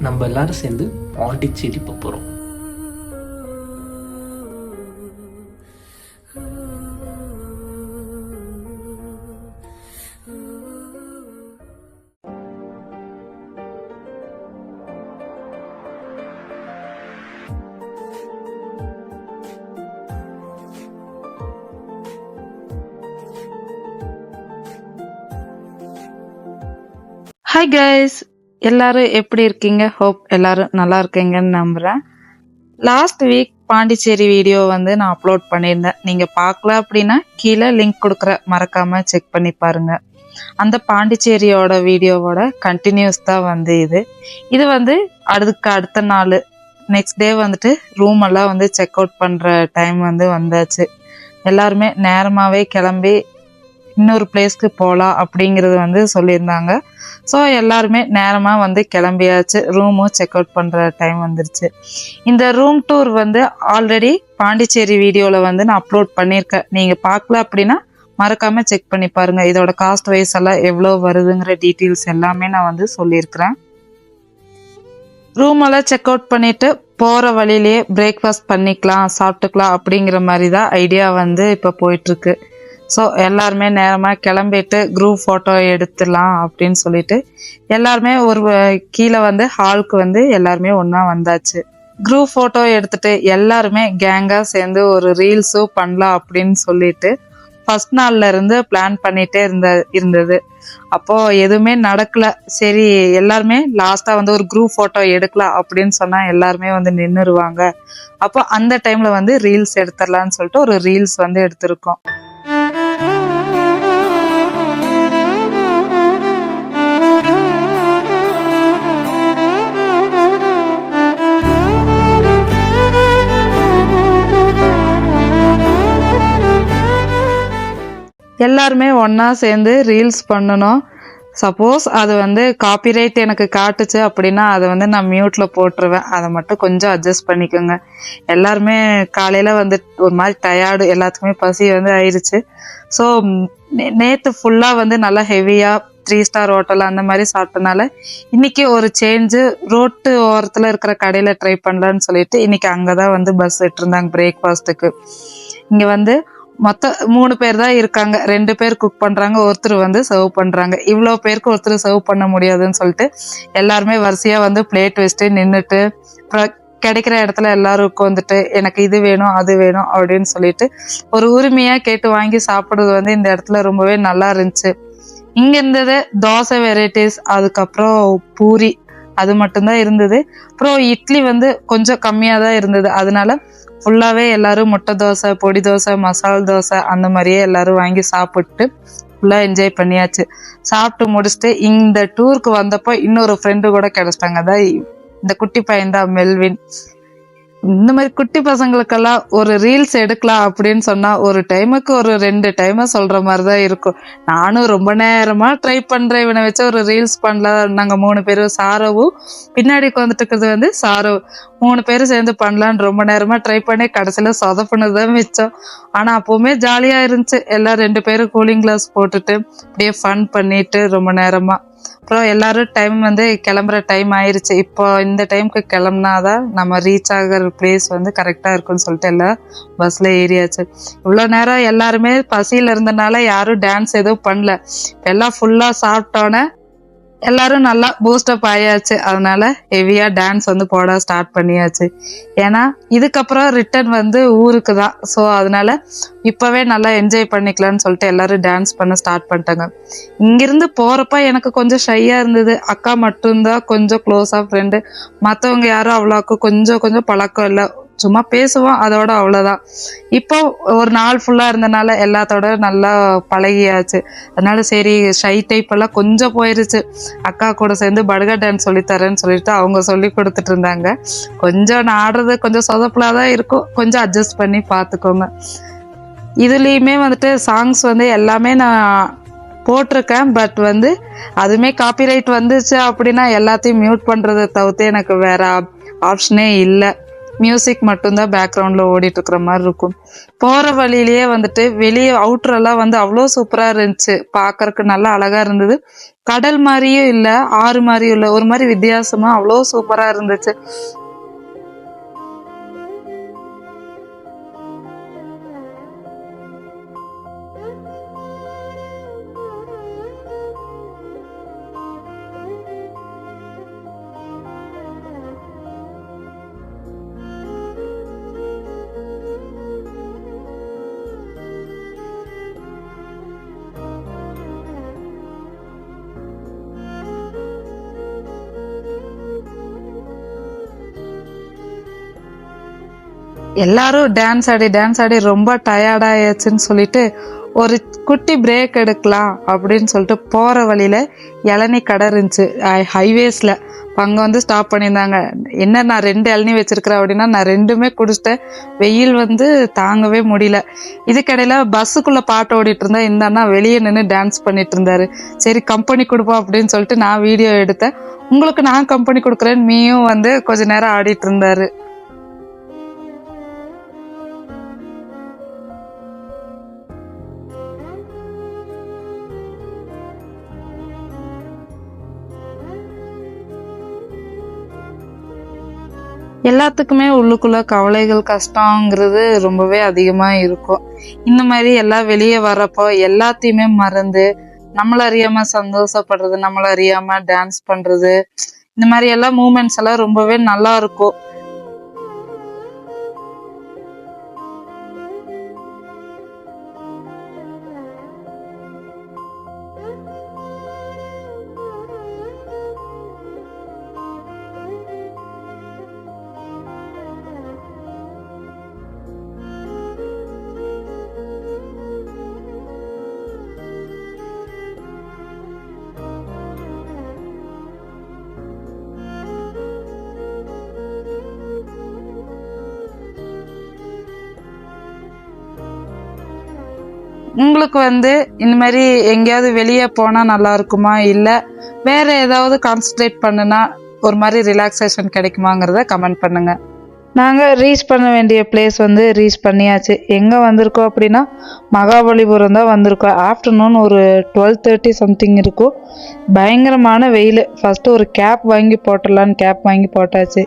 நம்ம எல்லாரும் சேர்ந்து பாண்டிச்சேரி போக போகிறோம் ஹாய் கைஸ் எல்லாரும் எப்படி இருக்கீங்க? ஹோப் எல்லாரும் நல்லா இருக்கீங்கன்னு நம்புகிறேன் லாஸ்ட் வீக் பாண்டிச்சேரி வீடியோ வந்து நான் அப்லோட் பண்ணியிருந்தேன். நீங்கள் பார்க்கல அப்படின்னா கீழே லிங்க் கொடுக்குற மறக்காமல் செக் பண்ணி பாருங்க. அந்த பாண்டிச்சேரியோட வீடியோவோட கண்டினியூஸ் தான் வந்து இது. இது வந்து அதுக்கு அடுத்த நாள். நெக்ஸ்ட் டே வந்துட்டு ரூம் எல்லாம் வந்து செக் அவுட் பண்ணுற டைம் வந்து வந்தாச்சு. எல்லாருமே நேரமாகவே கிளம்பி இன்னொரு பிளேஸ்க்கு போகலாம் அப்படிங்கிறது வந்து சொல்லியிருந்தாங்க. ஸோ எல்லாருமே நேரமாக வந்து கிளம்பியாச்சு. ரூமும் செக் அவுட் பண்ணுற டைம் வந்துருச்சு. இந்த ரூம் டூர் வந்து ஆல்ரெடி பாண்டிச்சேரி வீடியோவில் வந்து நான் அப்லோட் பண்ணியிருக்கேன். நீங்கள் பார்க்கல அப்படின்னா மறக்காமல் செக் பண்ணி பாருங்கள் இதோட காஸ்ட் வைஸ் எல்லாம் எவ்வளோ வருதுங்கிற டீட்டெயில்ஸ் எல்லாமே நான் வந்து சொல்லியிருக்கிறேன். ரூமெல்லாம் செக் அவுட் பண்ணிவிட்டு போகிற வழியிலேயே பிரேக்ஃபாஸ்ட் பண்ணிக்கலாம் சாப்பிட்டுக்கலாம் அப்படிங்கிற மாதிரி தான் ஐடியா வந்து இப்போ போயிட்டுருக்கு ஸோ எல்லாருமே நேரமாக கிளம்பிட்டு குரூப் ஃபோட்டோ எடுத்துடலாம் அப்படின்னு சொல்லிட்டு எல்லாருமே ஒரு கீழே வந்து ஹாலுக்கு வந்து எல்லாருமே ஒன்றா வந்தாச்சு. குரூப் ஃபோட்டோ எடுத்துட்டு எல்லாருமே கேங்காக சேர்ந்து ஒரு ரீல்ஸும் பண்ணலாம் அப்படின்னு சொல்லிட்டு ஃபஸ்ட் நாள்ல இருந்து பிளான் பண்ணிட்டே இருந்த இருந்தது. அப்போ எதுவுமே நடக்கல. சரி எல்லாருமே லாஸ்டா வந்து ஒரு குரூப் போட்டோ எடுக்கலாம் அப்படின்னு சொன்னா எல்லாருமே வந்து நின்றுருவாங்க அப்போ அந்த டைம்ல வந்து ரீல்ஸ் எடுத்துடலாம்னு சொல்லிட்டு ஒரு ரீல்ஸ் வந்து எடுத்திருக்கோம். எல்லாருமே ஒன்றா சேர்ந்து ரீல்ஸ் பண்ணணும். சப்போஸ் அது வந்து காப்பிரைட் எனக்கு காட்டுச்சு அப்படின்னா அதை வந்து நான் மியூட்டில் போட்டுருவேன். அதை மட்டும் கொஞ்சம் அட்ஜஸ்ட் பண்ணிக்கோங்க. எல்லாருமே காலையில் வந்து ஒரு மாதிரி டயர்டு எல்லாத்துக்குமே பசி வந்து ஆயிடுச்சு ஸோ நேற்று ஃபுல்லாக வந்து நல்லா ஹெவியாக த்ரீ ஸ்டார் ஹோட்டல் அந்த மாதிரி சாப்பிட்டனால இன்னைக்கு ஒரு சேஞ்சு ரோட்டு ஓரத்தில் இருக்கிற கடையில் ட்ரை பண்ணலான்னு சொல்லிட்டு இன்னைக்கு அங்கே தான் வந்து பஸ் விட்டுருந்தாங்க பிரேக்ஃபாஸ்ட்டுக்கு இங்கே வந்து மொத்தம் மூணு பேர் தான் இருக்காங்க. ரெண்டு பேர் குக் பண்ணுறாங்க ஒருத்தர் வந்து சர்வ் பண்ணுறாங்க இவ்வளோ பேருக்கு ஒருத்தர் சர்வ் பண்ண முடியாதுன்னு சொல்லிட்டு எல்லாருமே வரிசையாக வந்து பிளேட் வச்சுட்டு நின்றுட்டு அப்புறம் கிடைக்கிற இடத்துல எல்லாரும் உட்காந்துட்டு எனக்கு இது வேணும் அது வேணும் அப்படின்னு சொல்லிட்டு ஒரு உரிமையாக கேட்டு வாங்கி சாப்பிட்றது வந்து இந்த இடத்துல ரொம்பவே நல்லா இருந்துச்சு. இங்கே இருந்தது தோசை வெரைட்டிஸ் அதுக்கப்புறம் பூரி அது மட்டும்தான் இருந்தது. அப்புறம் இட்லி வந்து கொஞ்சம் கம்மியாக தான் இருந்தது. அதனால ஃபுல்லாகவே எல்லாரும் முட்டை தோசை பொடி தோசை மசால் தோசை அந்த மாதிரியே எல்லாரும் வாங்கி சாப்பிட்டு ஃபுல்லாக என்ஜாய் பண்ணியாச்சு. சாப்பிட்டு முடிச்சுட்டு இந்த டூருக்கு வந்தப்போ இன்னொரு ஃப்ரெண்டு கூட கிடச்சிட்டாங்க. அதான் இந்த குட்டி பையன் தான் மெல்வின். இந்த மாதிரி குட்டி பசங்களுக்கெல்லாம் ஒரு ரீல்ஸ் எடுக்கலாம் அப்படின்னு சொன்னா ஒரு டைமுக்கு ஒரு ரெண்டு டைமா சொல்ற மாதிரி தான் இருக்கும். நானும் ரொம்ப நேரமா ட்ரை பண்றேன். இவனை வச்சு ஒரு ரீல்ஸ் பண்ணலாம். நாங்க மூணு பேரும் சாரவும் பின்னாடி உட்காந்துட்டு இருக்கிறது வந்து சாரவு மூணு பேரும் சேர்ந்து பண்ணலான்னு ரொம்ப நேரமா ட்ரை பண்ணி கடைசியில சொதப்புனது தான் மிச்சம். ஆனா அப்பவுமே ஜாலியா இருந்துச்சு. எல்லாம் ரெண்டு பேரும் கூலிங் கிளாஸ் போட்டுட்டு அப்படியே ஃபன் பண்ணிட்டு ரொம்ப நேரமா. அப்புறம் எல்லாரும் டைம் வந்து கிளம்புற டைம் ஆயிருச்சு. இப்போ இந்த டைம்க்கு கிளம்புனாதான் நம்ம ரீச் ஆகிற பிளேஸ் வந்து கரெக்டா இருக்கும்னு சொல்லிட்டு எல்லாம் பஸ்ல ஏறியாச்சு. இவ்வளோ நேரம் எல்லாருமே பசியில இருந்தனால யாரும் டான்ஸ் எதுவும் பண்ணல. எல்லாம் ஃபுல்லா சாப்பிட்டோன்னே எல்லாரும் நல்லா பூஸ்டப் ஆயாச்சு. அதனால ஹெவியா டான்ஸ் வந்து போட ஸ்டார்ட் பண்ணியாச்சு. ஏன்னா இதுக்கப்புறம் ரிட்டர்ன் வந்து ஊருக்கு தான். ஸோ அதனால இப்பவே நல்லா என்ஜாய் பண்ணிக்கலாம்னு சொல்லிட்டு எல்லாரும் டான்ஸ் பண்ண ஸ்டார்ட் பண்ணிட்டாங்க. இங்கிருந்து போறப்ப எனக்கு கொஞ்சம் ஷையா இருந்தது. அக்கா மட்டும்தான் கொஞ்சம் க்ளோஸா ஃப்ரெண்டு மற்றவங்க யாரும் அவ்வளோக்கு கொஞ்சம் கொஞ்சம் பழக்கம் இல்லை. சும்மா பேசுவோம் அதோட அவ்வளோதான் இப்போ ஒரு நாள் ஃபுல்லாக இருந்தனால எல்லாத்தோட நல்லா பழகியாச்சு. அதனால சரி ஷை டைப் எல்லாம் கொஞ்சம் போயிருச்சு. அக்கா கூட சேர்ந்து படுகா டான்ஸ் சொல்லித்தரேன்னு சொல்லிட்டு அவங்க சொல்லி கொடுத்துட்டு இருந்தாங்க. கொஞ்சம் நான் ஆடுறது கொஞ்சம் சொதப்பலா தான் இருக்கும். கொஞ்சம் அட்ஜஸ்ட் பண்ணி பார்த்துக்கோங்க. இதுலேயுமே வந்துட்டு சாங்ஸ் வந்து எல்லாமே நான் போட்டிருக்கேன். பட் வந்து அதுவுமே காப்பிரைட் வந்துச்சு அப்படின்னா எல்லாத்தையும் மியூட் பண்ணுறதை தவிர்த்து எனக்கு வேற ஆப்ஷனே இல்லை. மியூசிக் மட்டும்தான் பேக்ரவுண்டில் ஓடிட்டு இருக்கிற மாதிரி இருக்கும். போகிற வழியிலேயே வந்துட்டு வெளியே அவுட்ரெல்லாம் வந்து அவ்வளோ சூப்பராக இருந்துச்சு. பார்க்கறக்கு நல்லா அழகாக இருந்தது. கடல் மாதிரியும் இல்லை ஆறு மாதிரியும் இல்லை ஒரு மாதிரி வித்தியாசமா அவ்வளோ சூப்பரா இருந்துச்சு. எல்லாரும் டான்ஸ் ஆடி டான்ஸ் ஆடி ரொம்ப டயர்டாயாச்சுன்னு சொல்லிட்டு ஒரு குட்டி பிரேக் எடுக்கலாம் அப்படின்னு சொல்லிட்டு போகிற வழியில் இளநீ கடை இருந்துச்சு. ஹைவேஸில் அங்கே வந்து ஸ்டாப் பண்ணியிருந்தாங்க. என்ன நான் ரெண்டு இளநீ வச்சுருக்கிறேன் அப்படின்னா நான் ரெண்டுமே குடிச்சிட்டேன். வெயில் வந்து தாங்கவே முடியல. இதுக்கடையில் பஸ்ஸுக்குள்ளே பாட்டு ஓடிட்டு இருந்தா இந்த அண்ணா வெளியே நின்று டான்ஸ் பண்ணிட்டு இருந்தாரு. சரி கம்பெனி கொடுப்போம் அப்படின்னு சொல்லிட்டு நான் வீடியோ எடுத்தேன். உங்களுக்கு நான் கம்பெனி கொடுக்குறேன்னு மீயும் வந்து கொஞ்ச நேரம் ஆடிட்டு இருந்தாரு. எல்லாத்துக்குமே உள்ளுக்குள்ள கவலைகள் கஷ்டங்கிறது ரொம்பவே அதிகமா இருக்கும். இந்த மாதிரி எல்லாம் வெளியே வர்றப்போ எல்லாத்தையுமே மறந்து நம்மள அறியாம சந்தோஷப்படுறது நம்மள அறியாம டான்ஸ் பண்றது இந்த மாதிரி எல்லாம் மூமெண்ட்ஸ் எல்லாம் ரொம்பவே நல்லா இருக்கும். உங்களுக்கு வந்து இந்த மாதிரி எங்கேயாவது வெளியே போனால் நல்லா இருக்குமா? இல்லை வேற ஏதாவது கான்சென்ட்ரேட் பண்ணுனா ஒரு மாதிரி ரிலாக்ஸேஷன் கிடைக்குமாங்கிறத கமெண்ட் பண்ணுங்கள் நாங்கள் ரீச் பண்ண வேண்டிய பிளேஸ் வந்து ரீச் பண்ணியாச்சு. எங்கே வந்திருக்கோம் அப்படின்னா மகாபலிபுரம் தான் வந்திருக்கோம். ஆஃப்டர்நூன் ஒரு டுவெல் தேர்ட்டி சம்திங் இருக்கும். பயங்கரமான வெயில். ஃபஸ்ட்டு ஒரு கேப் வாங்கி போட்டுடலான்னு கேப் வாங்கி போட்டாச்சு.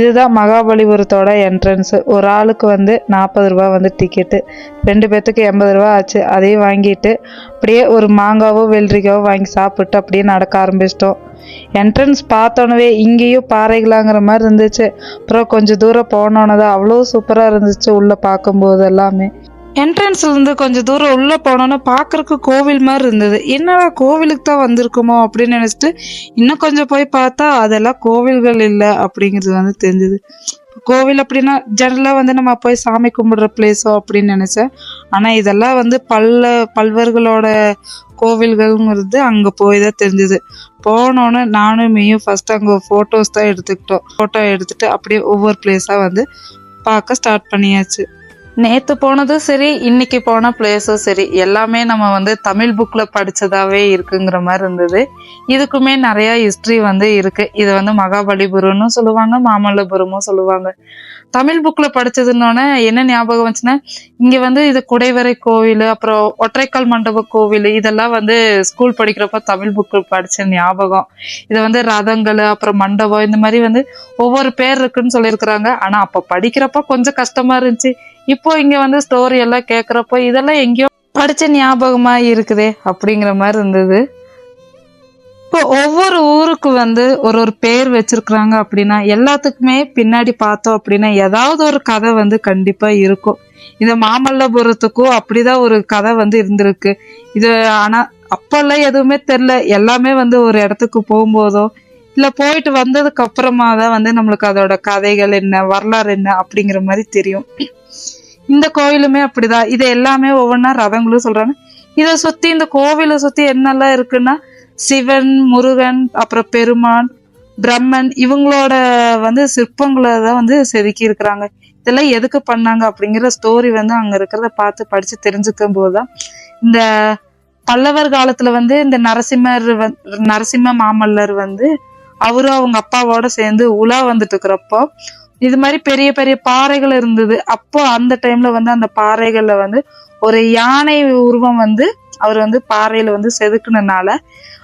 இதுதான் மகாபலிபுரத்தோட என்ட்ரன்ஸு ஒரு ஆளுக்கு வந்து நாற்பது ரூபா வந்து டிக்கெட்டு ரெண்டு பேர்த்துக்கு எண்பது ரூபா ஆச்சு. அதையும் வாங்கிட்டு அப்படியே ஒரு மாங்காவோ வெள்ளரிக்காவோ வாங்கி சாப்பிட்டு அப்படியே நடக்க ஆரம்பிச்சிட்டோம். என்ட்ரன்ஸ் பார்த்தோன்னவே இங்கேயும் பாறைகளாங்கிற மாதிரி இருந்துச்சு. அப்புறம் கொஞ்சம் தூரம் போனோன்னதான் அவ்வளோ சூப்பராக இருந்துச்சு உள்ளே பார்க்கும்போது எல்லாமே. என்ட்ரன்ஸ்லேருந்து கொஞ்சம் தூரம் உள்ளே போனோன்னா பார்க்குறக்கு கோவில் மாதிரி இருந்தது. என்னடா கோவிலுக்கு தான் வந்திருக்குமோ அப்படின்னு நினச்சிட்டு இன்னும் கொஞ்சம் போய் பார்த்தா அதெல்லாம் கோவில்கள் இல்லை அப்படிங்கிறது வந்து தெரிஞ்சுது. கோவில் அப்படின்னா ஜெனரலாக வந்து நம்ம போய் சாமி கும்பிடுற பிளேஸோ அப்படின்னு நினச்சேன். ஆனால் இதெல்லாம் வந்து பல்ல பல்வர்களோட கோவில்கள்ங்கிறது அங்கே போய் தான் தெரிஞ்சுது. போனோன்னே நானும் மேயும் ஃபஸ்ட்டு அங்கே ஃபோட்டோஸ் தான் எடுத்துக்கிட்டோம். ஃபோட்டோ எடுத்துகிட்டு அப்படியே ஒவ்வொரு பிளேஸாக வந்து பார்க்க ஸ்டார்ட் பண்ணியாச்சு. நேத்து போனதும் சரி இன்னைக்கு போன பிளேஸும் சரி. எல்லாமே நம்ம வந்து தமிழ் புக்ல படிச்சதாவே இருக்குங்கிற மாதிரி இருந்தது. இதுக்குமே நிறைய ஹிஸ்டரி வந்து இருக்கு. இது வந்து மகாபலிபுரம்னு சொல்லுவாங்க மாமல்லபுரமும் சொல்லுவாங்க. தமிழ் புக்ல படிச்சதுன்னொன்னே என்ன ஞாபகம் வந்துச்சுன்னா இங்க வந்து இது குடைவரை கோவில் அப்புறம் ஒற்றைக்கால் மண்டப கோவில் இதெல்லாம் வந்து ஸ்கூல் படிக்கிறப்ப தமிழ் புக்கு படிச்ச ஞாபகம். இது வந்து ரதங்கள் அப்புறம் மண்டபம் இந்த மாதிரி வந்து ஒவ்வொரு பேர் இருக்குன்னு சொல்லியிருக்கிறாங்க. ஆனா அப்ப படிக்கிறப்ப கொஞ்சம் கஷ்டமா இருந்துச்சு. இப்போ இங்க வந்து ஸ்டோரி எல்லாம் கேட்குறப்போ இதெல்லாம் எங்கேயோ படிச்ச ஞாபகமா இருக்குதே அப்படிங்கிற மாதிரி இருந்தது. இப்போ ஒவ்வொரு ஊருக்கு வந்து ஒரு ஒரு பேர் வச்சிருக்கிறாங்க அப்படின்னா எல்லாத்துக்குமே பின்னாடி பார்த்தோம் அப்படின்னா ஏதாவது ஒரு கதை வந்து கண்டிப்பா இருக்கும். இந்த மாமல்லபுரத்துக்கும் அப்படிதான் ஒரு கதை வந்து இருந்திருக்கு. இது ஆனா அப்பெல்லாம் எதுவுமே தெரில எல்லாமே வந்து ஒரு இடத்துக்கு போகும்போதோ இல்லை போயிட்டு வந்ததுக்கு அப்புறமா தான் வந்து நம்மளுக்கு அதோட கதைகள் என்ன வரலாறு என்ன அப்படிங்கிற மாதிரி தெரியும். இந்த கோயிலுமே அப்படிதான். இது எல்லாமே ஒவ்வொன்றா ரதங்களும் சொல்றாங்க. இதை சுத்தி இந்த கோவிலை சுத்தி என்னெல்லாம் இருக்குன்னா சிவன் முருகன் அப்புறம் பெருமான் பிரம்மன் இவங்களோட வந்து சிற்பங்களை தான் வந்து செதுக்கி இருக்கிறாங்க. இதெல்லாம் எதுக்கு பண்ணாங்க அப்படிங்கிற ஸ்டோரி வந்து அங்க இருக்கிறத பார்த்து படிச்சு தெரிஞ்சுக்கும் போதுதான். இந்த பல்லவர் காலத்துல வந்து இந்த நரசிம்மர் நரசிம்ம மாமல்லர் வந்து அவரும் அவங்க அப்பாவோட சேர்ந்து உலா வந்துட்டு இருக்கிறப்போ இது மாதிரி பெரிய பெரிய பாறைகள் இருந்தது. அப்போ அந்த டைம்ல வந்து அந்த பாறைகள்ல வந்து ஒரு யானை உருவம் வந்து அவர் வந்து பாறையில வந்து செதுக்குனனால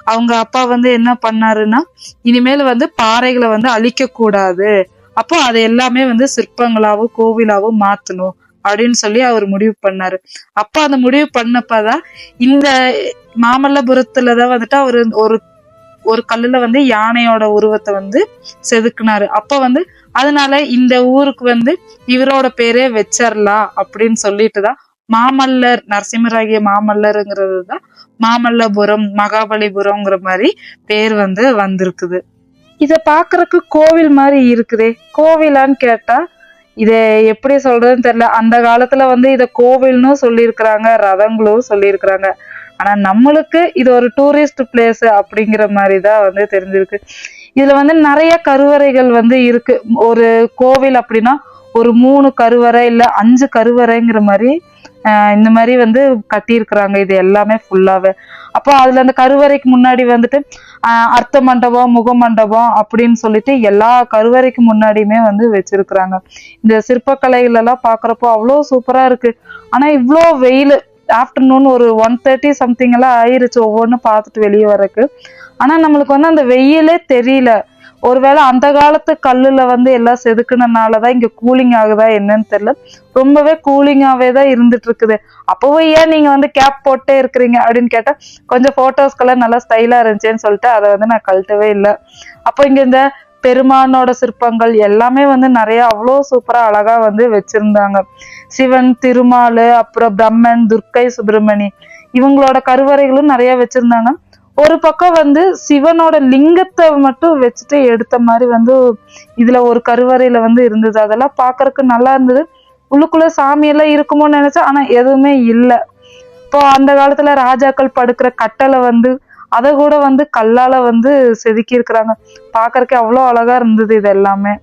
அவங்க அப்பா வந்து என்ன பண்ணாருன்னா இனிமேல் வந்து பாறைகளை வந்து அழிக்க கூடாது அப்போ அது எல்லாமே வந்து சிற்பங்களாவோ கோவிலாவோ மாத்தணும் அப்படின்னு சொல்லி அவர் முடிவு பண்ணாரு. அப்ப அந்த முடிவு பண்ணப்பதான் இந்த மாமல்லபுரத்துலதான் வந்துட்டு அவர் ஒரு ஒரு கல்லுல வந்து யானையோட உருவத்தை வந்து செதுக்குனாரு. அப்ப வந்து அதனால இந்த ஊருக்கு வந்து இவரோட பேரே வச்சிரலாம் அப்படின்னு சொல்லிட்டுதான் மாமல்லர் நரசிம்மராகிய மாமல்லருங்கிறது தான் மாமல்லபுரம் மகாபலிபுரம்ங்கிற மாதிரி பேர் வந்து வந்திருக்குது. இத பாக்குறதுக்கு கோவில் மாதிரி இருக்குதே. கோவிலான்னு கேட்டா இத எப்படி சொல்றதுன்னு தெரியல. அந்த காலத்துல வந்து இத கோவில்னு சொல்லியிருக்கிறாங்க ரதங்களும் சொல்லியிருக்கிறாங்க. ஆனா நம்மளுக்கு இது ஒரு டூரிஸ்ட் பிளேஸ் அப்படிங்கிற மாதிரி தான் வந்து தெரிஞ்சிருக்கு. இதுல வந்து நிறைய கருவறைகள் வந்து இருக்கு. ஒரு கோவில் அப்படின்னா ஒரு மூணு கருவறை இல்ல அஞ்சு கருவறைங்கிற மாதிரி ஆஹ் இந்த மாதிரி வந்து கட்டியிருக்கிறாங்க. இது எல்லாமே ஃபுல்லாவே அப்போ அதுல அந்த கருவறைக்கு முன்னாடி வந்துட்டு அர்த்த மண்டபம் முக மண்டபம் அப்படின்னு சொல்லிட்டு எல்லா கருவறைக்கு முன்னாடியுமே வந்து வச்சிருக்கிறாங்க. இந்த சிற்பக்கலைகள் எல்லாம் பாக்குறப்போ அவ்வளோ சூப்பரா இருக்கு. ஆனா இவ்வளோ வெயில் ஆஃப்டர்நூன் ஒரு ஒன் தேர்ட்டி சம்திங் எல்லாம் ஆயிருச்சு ஒவ்வொன்றும் பார்த்துட்டு வெளியே வரக்கு ஆனால் நம்மளுக்கு வந்து அந்த வெயிலே தெரியல. ஒருவேளை அந்த காலத்து கல்லில் வந்து எல்லாம் செதுக்குனனால தான் இங்கே கூலிங் ஆகுதா என்னன்னு தெரியல. ரொம்பவே கூலிங்காகவே தான் இருந்துட்டு இருக்குது. அப்போவே ஏன் நீங்கள் வந்து கேப் போட்டே இருக்கிறீங்க அப்படின்னு கேட்டால் கொஞ்சம் ஃபோட்டோஸ்க்கெல்லாம் நல்லா ஸ்டைலாக இருந்துச்சேன்னு சொல்லிட்டு அதை வந்து நான் கழட்டவே இல்லை. அப்போ இங்கே இந்த பெருமானோட சிற்பங்கள் எல்லாமே வந்து நிறைய அவ்வளோ சூப்பராக அழகாக வந்து வச்சுருந்தாங்க. சிவன் திருமால் அப்புறம் பிரம்மன் துர்க்கை சுப்பிரமணி இவங்களோட கருவறைகளும் நிறைய வச்சுருந்தாங்க. ஒரு பக்கம் வந்து சிவனோட லிங்கத்தை மட்டும் வச்சுட்டு எடுத்த மாதிரி வந்து இதுல ஒரு கருவறையில வந்து இருந்தது. அதெல்லாம் பார்க்கறக்கு நல்லா இருந்தது. உள்ளுக்குள்ள சாமியெல்லாம் இருக்குமோன்னு நினச்சா ஆனா எதுவுமே இல்லை. இப்போ அந்த காலத்துல ராஜாக்கள் படுக்கிற கட்டளை வந்து அதை கூட வந்து கல்லால் வந்து செதுக்கி இருக்கிறாங்க அவ்வளோ அழகாக இருந்தது இது எல்லாமே.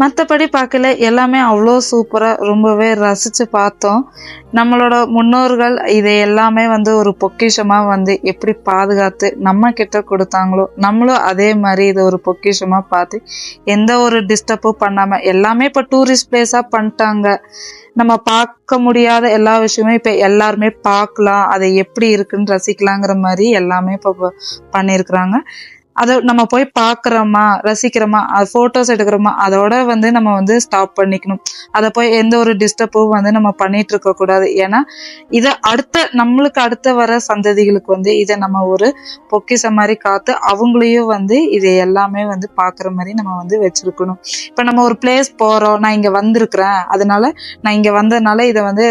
மற்றபடி பார்க்கல எல்லாமே அவ்வளோ சூப்பராக ரொம்பவே ரசித்து பார்த்தோம். நம்மளோட முன்னோர்கள் இதை எல்லாமே வந்து ஒரு பொக்கிஷமாக வந்து எப்படி பாதுகாத்து நம்ம கிட்ட கொடுத்தாங்களோ நம்மளும் அதே மாதிரி இதை ஒரு பொக்கிஷமாக பார்த்து எந்த ஒரு டிஸ்டர்பும் பண்ணாமல் எல்லாமே இப்போ டூரிஸ்ட் பிளேஸாக பண்ணிட்டாங்க. நம்ம பார்க்க முடியாத எல்லா விஷயமும் இப்போ எல்லாருமே பார்க்கலாம் அதை எப்படி இருக்குன்னு ரசிக்கலாங்கிற மாதிரி எல்லாமே இப்போ பண்ணியிருக்கிறாங்க. அதை நம்ம போய் பார்க்குறோமா ரசிக்கிறோமா அது ஃபோட்டோஸ் எடுக்கிறோமா அதோட வந்து நம்ம வந்து ஸ்டாப் பண்ணிக்கணும். அதை போய் எந்த ஒரு டிஸ்டர்பும் வந்து நம்ம பண்ணிட்டு இருக்க கூடாது. ஏன்னா இதை அடுத்த நம்மளுக்கு அடுத்த வர சந்ததிகளுக்கு வந்து இதை நம்ம ஒரு பொக்கிஷம் மாதிரி காத்து அவங்களையும் வந்து இதை எல்லாமே வந்து பார்க்குற மாதிரி நம்ம வந்து வச்சிருக்கணும். இப்போ நம்ம ஒரு பிளேஸ் போகிறோம் நான் இங்கே வந்திருக்கிறேன் அதனால நான் இங்கே வந்ததுனால இதை வந்து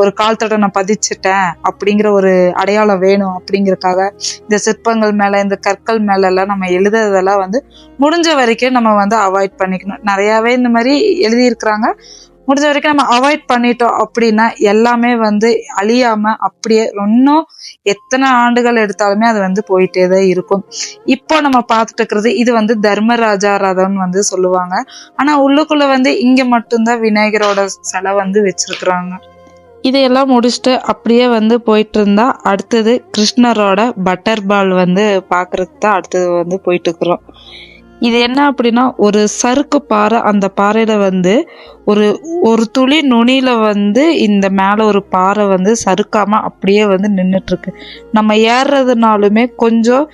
ஒரு காலத்தோட நான் பதிச்சிட்டேன் அப்படிங்கிற ஒரு அடையாளம் வேணும் அப்படிங்கிறக்காக இந்த சிற்பங்கள் மேலே இந்த கற்கள் மேலே எல்லாம் நம்ம எழுதுறதெல்லாம் வந்து முடிஞ்ச வரைக்கும் நம்ம வந்து அவாய்ட் பண்ணிக்கணும். நிறையாவே இந்த மாதிரி எழுதியிருக்கிறாங்க. முடிஞ்ச வரைக்கும் நம்ம அவாய்ட் பண்ணிட்டோம் அப்படின்னா எல்லாமே வந்து அழியாம அப்படியே இன்னும் எத்தனை ஆண்டுகள் எடுத்தாலுமே அது வந்து போயிட்டே தான் இருக்கும். இப்போ நம்ம பார்த்துட்டு இருக்கிறது இது வந்து தர்மராஜா ரதம்னு வந்து சொல்லுவாங்க. ஆனா உள்ளுக்குள்ள வந்து இங்க மட்டும்தான் விநாயகரோட சிலை வந்து வச்சிருக்கிறாங்க. இதையெல்லாம் முடிச்சுட்டு அப்படியே வந்து போயிட்டு இருந்தா அடுத்தது கிருஷ்ணரோட பட்டர் பால் வந்து பார்க்கறதுக்கு தான் அடுத்தது வந்து போயிட்டு இருக்கிறோம் இது என்ன அப்படின்னா ஒரு சறுக்கு பாறை அந்த பாறையில் வந்து ஒரு ஒரு துளி நுனியில் வந்து இந்த மேலே ஒரு பாறை வந்து சறுக்காமல் அப்படியே வந்து நின்றுட்டுருக்கு நம்ம ஏறுறதுனாலுமே கொஞ்சம்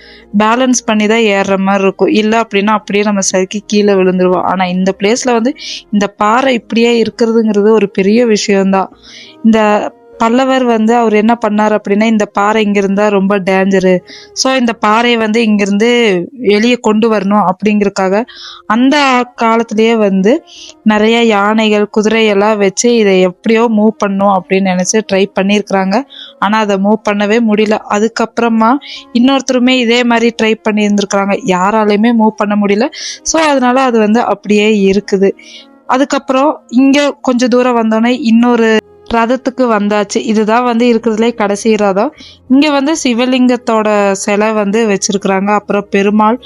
பேலன்ஸ் பண்ணி தான் ஏறுற மாதிரி இருக்கும். இல்லை அப்படின்னா அப்படியே நம்ம சறுக்கி கீழே விழுந்துருவோம். ஆனால் இந்த பிளேஸில் வந்து இந்த பாறை இப்படியே இருக்கிறதுங்கிறது ஒரு பெரிய விஷயம்தான். இந்த பல்லவர் வந்து அவர் என்ன பண்ணார் அப்படின்னா இந்த பாறை இங்க இருந்தா ரொம்ப டேஞ்சரு ஸோ இந்த பாறையை வந்து இங்கிருந்து வெளியே கொண்டு வரணும் அப்படிங்கிறதுக்காக அந்த காலத்திலேயே வந்து நிறைய யானைகள் குதிரை எல்லாம் வச்சு இதை எப்படியோ மூவ் பண்ணும் அப்படின்னு நினச்சி ட்ரை பண்ணியிருக்கிறாங்க. ஆனால் அதை மூவ் பண்ணவே முடியல. அதுக்கப்புறமா இன்னொருத்தருமே இதே மாதிரி ட்ரை பண்ணியிருந்துருக்குறாங்க. யாராலையுமே மூவ் பண்ண முடியல. ஸோ அதனால அது வந்து அப்படியே இருக்குது. அதுக்கப்புறம் இங்கே கொஞ்சம் தூரம் வந்தோடனே இன்னொரு ரதத்துக்கு வந்தாச்சு. இதுதான் வந்து இருக்கிறதுலே கடைசி ரதம். இங்கே வந்து சிவலிங்கத்தோட சிலை வந்து வச்சிருக்கிறாங்க. அப்புறம் பெருமாள்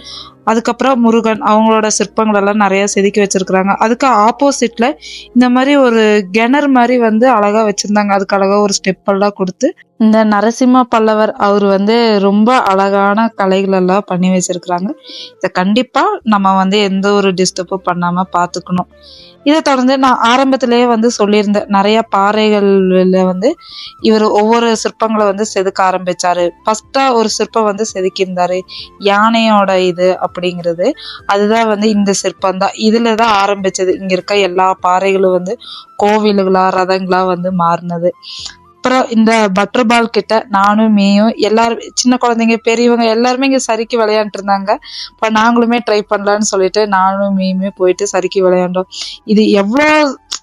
அதுக்கப்புறம் முருகன் அவங்களோட சிற்பங்கள் எல்லாம் நிறைய செதுக்கி வச்சிருக்கிறாங்க. அதுக்கு ஆப்போசிட்ல இந்த மாதிரி ஒரு கிணறு மாதிரி வந்து அழகா வச்சிருந்தாங்க. அதுக்கு அழகா ஒரு ஸ்டெப் எல்லாம் கொடுத்து இந்த நரசிம்ம பல்லவர் அவர் வந்து ரொம்ப அழகான கலைகள் எல்லாம் பண்ணி வச்சிருக்கிறாங்க. இதை கண்டிப்பா நம்ம வந்து எந்த ஒரு டிஸ்டர்பும் பண்ணாம பார்த்துக்கணும். இதை தொடர்ந்து நான் ஆரம்பத்திலேயே வந்து சொல்லியிருந்தேன். நிறைய பாறைகள்ல வந்து இவர் ஒவ்வொரு சிற்பங்களை வந்து செதுக்க ஆரம்பிச்சாரு. ஃபர்ஸ்டா ஒரு சிற்பம் வந்து செதுக்கியிருந்தாரு. யானையோட இது அப்படிங்கிறது. அதுதான் வந்து இந்த சிற்பம் தான் இதில் தான் ஆரம்பித்தது இங்கே இருக்க எல்லா பாறைகளும் வந்து கோவில்களா ரதங்களா வந்து மாறினது. அப்புறம் இந்த பட்டர் பால் கிட்ட நானும் மீயும் எல்லாரும் சின்ன குழந்தைங்க பெரியவங்க எல்லாருமே இங்கே சறுக்கி விளையாண்டு இருந்தாங்க. இப்போ நாங்களுமே ட்ரை பண்ணலான்னு சொல்லிட்டு நானும் மீயுமே போயிட்டு சறுக்கி விளையாண்டோம். இது எவ்வளோ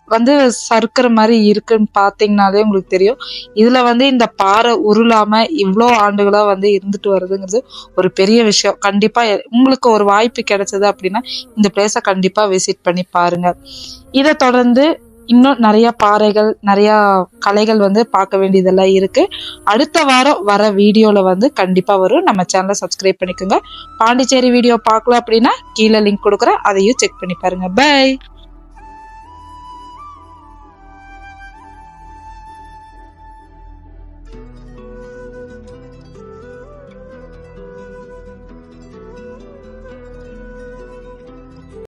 வந்து சறுக்கிற மாதிரி இருக்குன்னு பார்த்தீங்கனாலே உங்களுக்கு தெரியும். இதில் வந்து இந்த பாறை உருளாமல் இவ்வளோ ஆண்டுகளாக வந்து இருந்துட்டு வருதுங்கிறது ஒரு பெரிய விஷயம். கண்டிப்பாக உங்களுக்கு ஒரு வாய்ப்பு கிடைச்சது அப்படின்னா இந்த பிளேஸை கண்டிப்பாக விசிட் பண்ணி பாருங்கள் இதை தொடர்ந்து இன்னும் நிறைய பாறைகள் நிறையா கலைகள் வந்து பார்க்க வேண்டியதெல்லாம் இருக்கு. அடுத்த வாரம் வர வீடியோவில் வந்து கண்டிப்பாக வரும். நம்ம சேனலை சப்ஸ்கிரைப் பண்ணிக்கோங்க. பாண்டிச்சேரி வீடியோ பார்க்கல அப்படின்னா கீழே லிங்க் கொடுக்குறேன். அதையும் செக் பண்ணி பாருங்க. பை